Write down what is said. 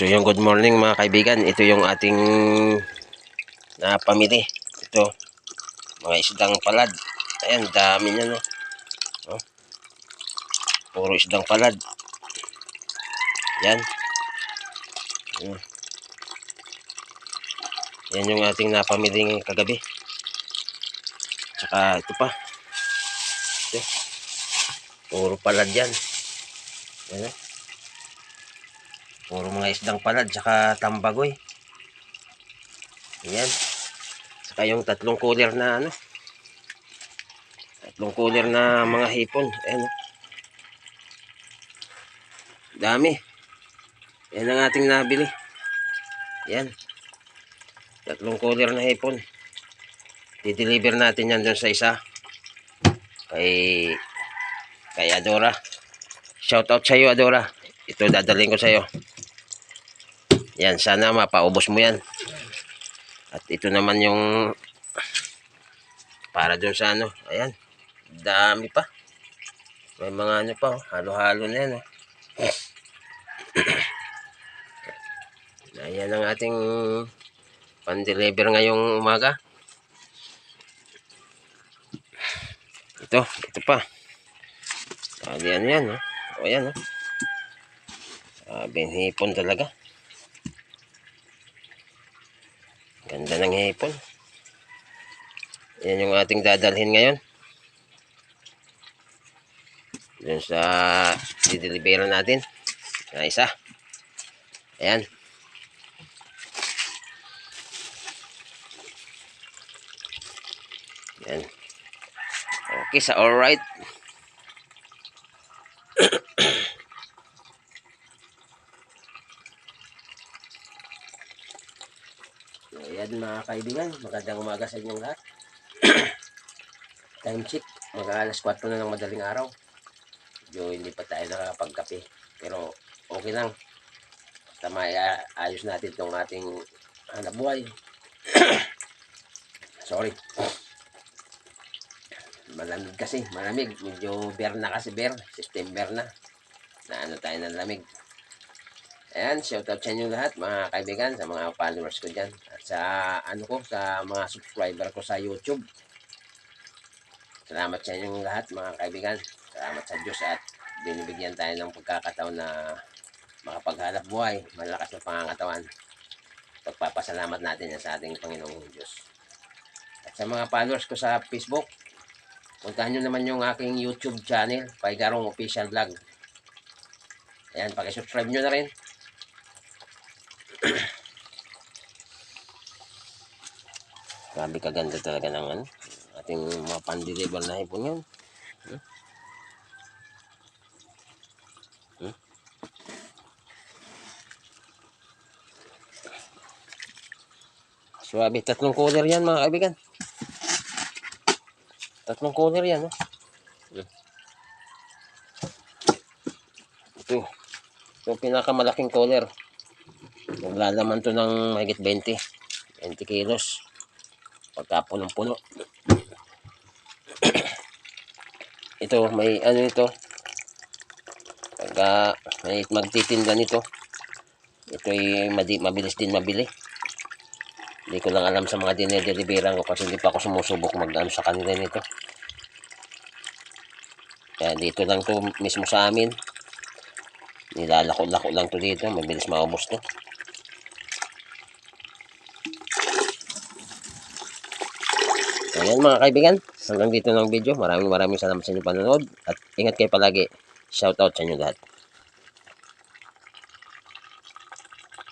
So yung good morning mga kaibigan, ito yung ating na pamili. Ito, mga isdang palad. Ayan, dami niya no. Oh. Puro isdang palad. Yan. Yan. Yan yung ating napamili kagabi. Tsaka ito pa. Ito. Puro palad yan. Yan oh. Puro mga isdang palad, tsaka tambagoy. Ayan. Saka yung tatlong cooler na ano. Tatlong cooler na mga hipon. Ayan. oh. Dami. Yan ang ating nabili. Yan. Tatlong cooler na hipon. Di-deliver natin yan dun sa isa. Kay kay Adora. Shoutout sa iyo, Adora. Ito dadalhin ko sa iyo. Yan, sana mapaubos mo yan. At ito naman yung para dun sa ano. Ayan. Dami pa. May mga ano pa. oh, Halo-halo na yan. Oh. Ayan ang ating pan-deliver ngayong umaga. Ito, ito pa. Sabi ano yan, oh. O yan, oh. Sabi, hipon talaga. Ganda ng hipon. Yan yung ating dadalhin ngayon. Dun sa dideliveran natin. Na isa. Ayan. Yan. Okay, sa alright. Ayan mga kaibigan, magandang umaga sa inyong lahat. Time check, mag alas 4 na ng madaling araw. Medyo hindi pa tayo nakakapagkape. Pero okay lang. Tama, ayos natin itong ating hanap buhay. Sorry. Malamig kasi, malamig. Medyo bear na kasi bear. September na. Na ano tayo ng lamig. Ayan, shoutout sa inyo lahat, mga kaibigan, sa mga followers ko dyan. At sa, ano ko, sa mga subscriber ko sa YouTube. Salamat sa inyong lahat, mga kaibigan. Salamat sa Diyos at binibigyan tayo ng pagkakataon na makapaghalap buhay, malakas na pangangatawan. Pagpapasalamat natin sa ating Panginoong Diyos. At sa mga followers ko sa Facebook, puntahan nyo naman yung aking YouTube channel, Paigarong Official Vlog. Ayan, pakisubscribe nyo na rin. Grabe kaganda talaga ng ano, ating mga pan-deliver na hipon yun. Hmm? Hmm? Swabe, tatlong cooler yan mga kaibigan. Tatlong cooler yan. Oh. Hmm. Ito. Ito ang pinakamalaking cooler. Naglalaman to ng mahigit 20. 20 kilos. Pagka punong-puno. ito, may ano ito. Pagka may magtitinda nito. Ito ay mabilis din mabili. Hindi ko lang alam sa mga dinedeliveran ko kasi hindi pa ako sumusubok mag sa kanila nito. Kaya dito lang to mismo sa amin. Nilalako-lako lang to dito. Mabilis maubos to. Ayan mga kaibigan. Hanggang dito ng video. Maraming maraming salamat sa inyong panonood. At ingat kayo palagi. Shoutout sa inyo lahat.